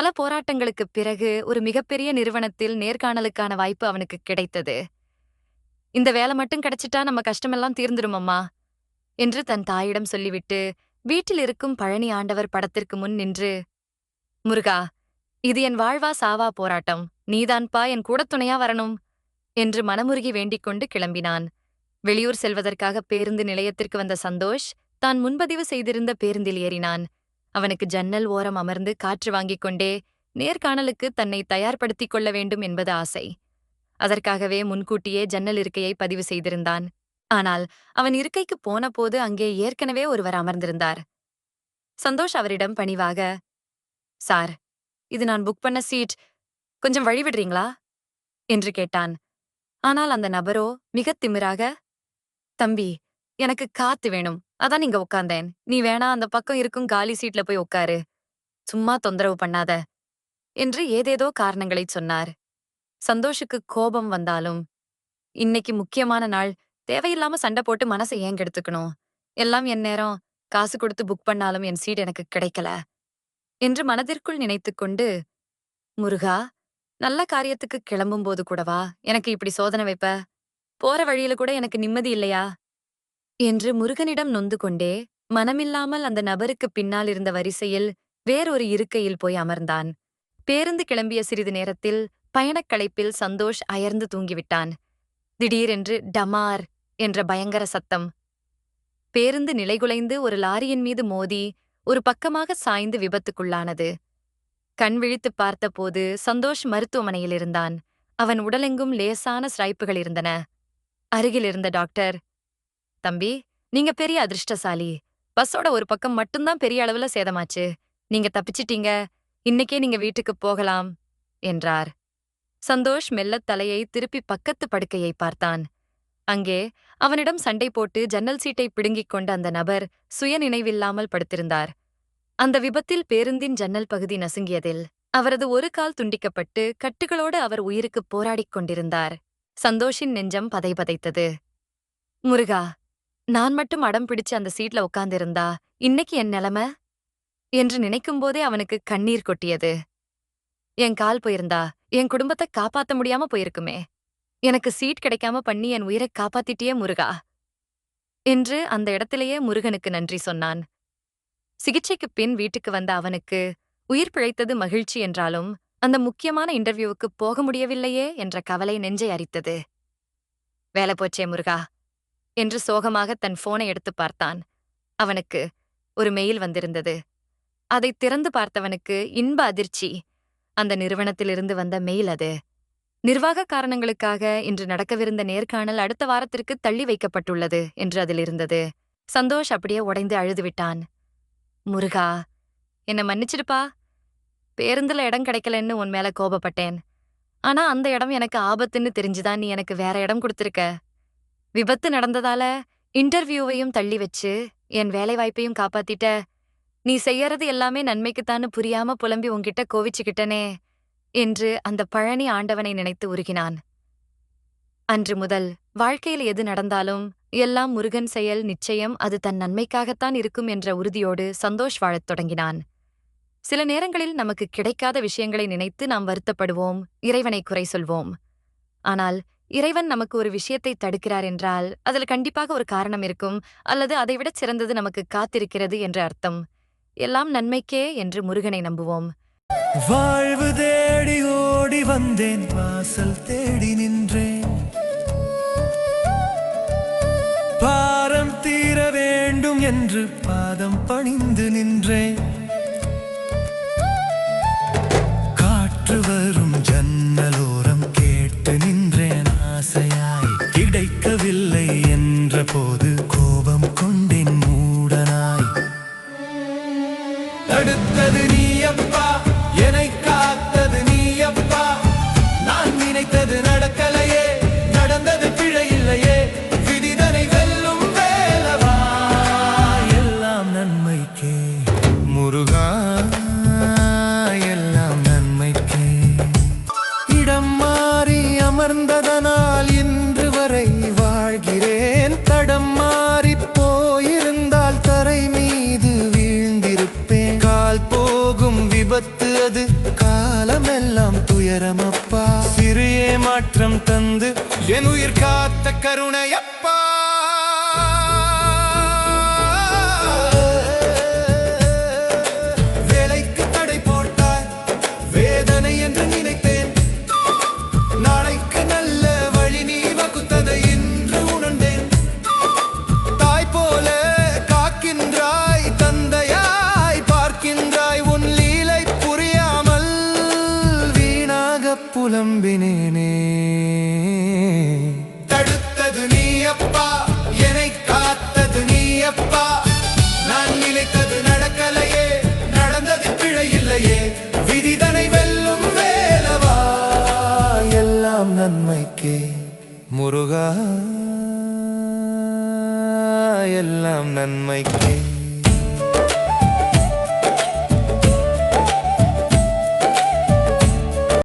பல போராட்டங்களுக்குப் பிறகு ஒரு மிகப்பெரிய நிறுவனத்தில் நேர்காணலுக்கான வாய்ப்பு அவனுக்கு கிடைத்தது. இந்த வேலை மட்டும் கிடைச்சிட்டா நம்ம கஷ்டமெல்லாம் தீர்ந்துருமம்மா என்று தன் தாயிடம் சொல்லிவிட்டு வீட்டில் இருக்கும் பழனி ஆண்டவர் படத்திற்கு முன் நின்று முருகா இது என் வாழ்வா சாவா போராட்டம். நீதான்பா என் கூடத் துணையா வரணும் என்று மனமுருகி வேண்டிக் கொண்டு கிளம்பினான். வெளியூர் செல்வதற்காக பேருந்து நிலையத்திற்கு வந்த சந்தோஷ் தான் முன்பதிவு செய்திருந்த பேருந்தில் ஏறினான். அவனுக்கு ஜன்னல் ஓரம் அமர்ந்து காற்று வாங்கிக் கொண்டே நேர்காணலுக்கு தன்னை தயார்படுத்திக் கொள்ள வேண்டும் என்பது ஆசை. அதற்காகவே முன்கூட்டியே ஜன்னல் இருக்கையை பதிவு செய்திருந்தான். ஆனால் அவன் இருக்கைக்கு போனபோது அங்கே ஏற்கனவே ஒருவர் அமர்ந்திருந்தார். சந்தோஷ் அவரிடம் பணிவாக சார் இது நான் புக் பண்ண சீட். கொஞ்சம் வழி விடுறீங்களா? என்று கேட்டான். ஆனால் அந்த நபரோ மிகத் திமிராக தம்பி எனக்கு காத்து வேணும். அதான் இங்க உட்காந்தேன் நீ வேணா அந்த பக்கம் இருக்கும் காலி சீட்ல போய் உட்காரு சும்மா தொந்தரவு பண்ணாத. என்று ஏதேதோ காரணங்களைச் சொன்னார். சந்தோஷுக்கு கோபம் வந்தாலும் இன்னைக்கு முக்கியமான நாள். தேவையில்லாம சண்டை போட்டு மனசை ஏங்கெடுத்துக்கணும். எல்லாம் என் நேரம். காசு கொடுத்து புக் பண்ணாலும் என் சீட் எனக்கு கிடைக்கல. என்று மனதிற்குள் நினைத்துக்கொண்டு முருகா நல்ல காரியத்துக்கு கிளம்பும் போது கூடவா? எனக்கு இப்படி சோதனை வைப்ப. போற வழியில கூட எனக்கு நிம்மதி இல்லையா? என்று முருகனிடம் நொந்து கொண்டே மனமில்லாமல் அந்த நபருக்கு பின்னால் இருந்த வரிசையில் வேறொரு இருக்கையில் போய் அமர்ந்தான். பேருந்து கிளம்பிய சிறிது நேரத்தில் பயணக் களைப்பில் சந்தோஷ் அயர்ந்து தூங்கிவிட்டான். திடீரென்று டமார் என்ற பயங்கர சத்தம். பேருந்து நிலைகுலைந்து ஒரு லாரியின் மீது மோதி ஒரு பக்கமாக சாய்ந்து விபத்துக்குள்ளானது. கண் விழித்துப் பார்த்தபோது சந்தோஷ் மருத்துவமனையில் இருந்தான். அவன் உடலெங்கும் லேசான ஸ்ரைப்புகள் இருந்தன. அருகில் இருந்த டாக்டர் தம்பி நீங்க பெரிய அதிர்ஷ்டசாலி. பஸ்ஸோட ஒரு பக்கம் மட்டும்தான் பெரிய அளவுல சேதமாச்சு. நீங்க தப்பிச்சிட்டீங்க. இன்னைக்கே நீங்க வீட்டுக்கு போகலாம் என்றார். சந்தோஷ் மெல்லத் தலையை திருப்பி பக்கத்து படுக்கையை பார்த்தான். அங்கே அவனிடம் சண்டை போட்டு ஜன்னல் சீட்டை பிடுங்கிக் கொண்ட அந்த நபர் சுயநினைவில்லாமல் படுத்திருந்தார். அந்த விபத்தில் பேருந்தின் ஜன்னல் பகுதி நசுங்கியதில் அவரது ஒரு கால் துண்டிக்கப்பட்டு கட்டுகளோடு அவர் உயிருக்குப் போராடிக் கொண்டிருந்தார். சந்தோஷின் நெஞ்சம் பதைபதைத்தது. முருகா நான் மட்டும் அடம் பிடிச்சு அந்த சீட்ல உட்கார்ந்திருந்தா இன்னைக்கு என் நிலைமை? என்று நினைக்கும்போதே அவனுக்கு கண்ணீர் கொட்டியது. என் கால் போயிருந்தா என் குடும்பத்தை காப்பாத்த முடியாம போயிருக்குமே. எனக்கு சீட் கிடைக்காம பண்ணி என் உயிரை காப்பாத்திட்டியே முருகா. என்று அந்த இடத்திலேயே முருகனுக்கு நன்றி சொன்னான். சிகிச்சைக்குப் பின் வீட்டுக்கு வந்த அவனுக்கு உயிர் பிழைத்தது மகிழ்ச்சி என்றாலும் அந்த முக்கியமான இன்டர்வியூவுக்கு போக முடியவில்லையே என்ற கவலை நெஞ்சை அரித்தது. வேலை போச்சே முருகா. என்று சோகமாக தன் போனை எடுத்து பார்த்தான். அவனுக்கு ஒரு மெயில் வந்திருந்தது. அதை திறந்து பார்த்தவனுக்கு இன்ப அதிர்ச்சி. அந்த நிறுவனத்திலிருந்து வந்த மெயில் அது. நிர்வாக காரணங்களுக்காக இன்று நடக்கவிருந்த நேர்காணல் அடுத்த வாரத்திற்கு தள்ளி வைக்கப்பட்டுள்ளது என்று அதில் இருந்தது. சந்தோஷ் அப்படியே உடைந்து அழுதுவிட்டான் முருகா என்ன மன்னிச்சிடுப்பா? பேருந்துல இடம் கிடைக்கலன்னு உன் மேல கோபப்பட்டேன். ஆனா அந்த இடம் எனக்கு ஆபத்துன்னு தெரிஞ்சுதான் நீ எனக்கு வேற இடம் கொடுத்திருக்க. விபத்து நடந்ததால இன்டர்வியூவையும் தள்ளி வச்சு என் வேலைவாய்ப்பையும் காப்பாத்திட்ட. நீ செய்யறது எல்லாமே நன்மைக்குத்தான்னு புரியாம புலம்பி உன்கிட்ட கோவிச்சுக்கிட்டனே என்று அந்த பழனி ஆண்டவனை நினைத்து உருகினான். அன்று முதல் வாழ்க்கையில் எது நடந்தாலும் எல்லாம் முருகன் செயல் நிச்சயம் அது தன் நன்மைக்காகத்தான் இருக்கும் என்ற உறுதியோடு சந்தோஷ் வாழத் தொடங்கினான். சில நேரங்களில் நமக்கு கிடைக்காத விஷயங்களை நினைத்து நாம் வருத்தப்படுவோம் இறைவனை குறை சொல்வோம். ஆனால் இறைவன் நமக்கு ஒரு விஷயத்தை தடுக்கிறார் என்றால் அதில் கண்டிப்பாக ஒரு காரணம் இருக்கும் அல்லது அதைவிடச் சிறந்தது நமக்கு காத்திருக்கிறது என்று அர்த்தம். எல்லாம் நன்மைக்கே என்று முருகனை நம்புவோம். வாழ்வு தேடி ஓடி வந்தேன் வாசல் தேடி நின்றேன். பாரம் தீர வேண்டும் என்று பாதம் பணிந்து நின்றேன். காற்று வரும் ஜன்னலோ கிடைக்கவில்லை என்ற போது விபத்து அது காலமெல்லாம் துயரமப்பா. சிறிய மாற்றம் தந்து என் உயிர் காத்த கருணையப்பா. புலம்பினேனே. தடுத்தது நீ அப்பா என்னை காத்தது நீ அப்பா நான் நினைத்தது நடக்கலையே நடந்தது பிழையில்லையே. விதிதனை வெல்லும் வேலவா எல்லாம் நன்மைக்கே. முருகா எல்லாம் நன்மைக்கே.